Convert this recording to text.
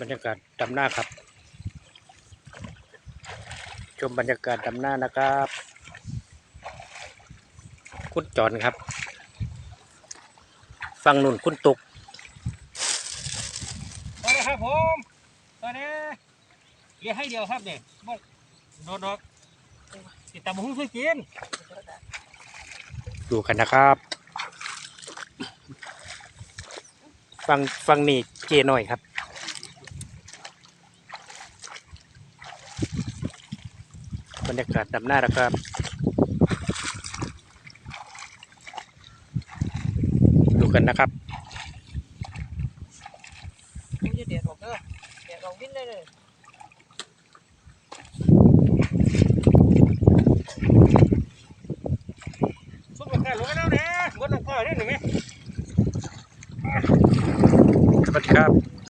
บรรยากาศดำหน้าครับ ชมบรรยากาศดำหน้านะครับ คุณจอนครับ ฟังนุ่นคุณตุกสวัสดีครับผมสวัสดีเรียกให้เดียวครับเนี่ยบ่โดดดอกติดตามหุ้งช่วยกินดูกันนะครับ ฟังฟังนี่เจหน่อยครับ บรรยากาศดำหน้านะครับดูกันนะครับไม่ใช่เดียดออกเด้อเดียดออกวิ่งได้เลยสุกราคาลงไปแล้วเนี่ยบนราคาเนี่ยหนึ่งไหมสวัสดีครับ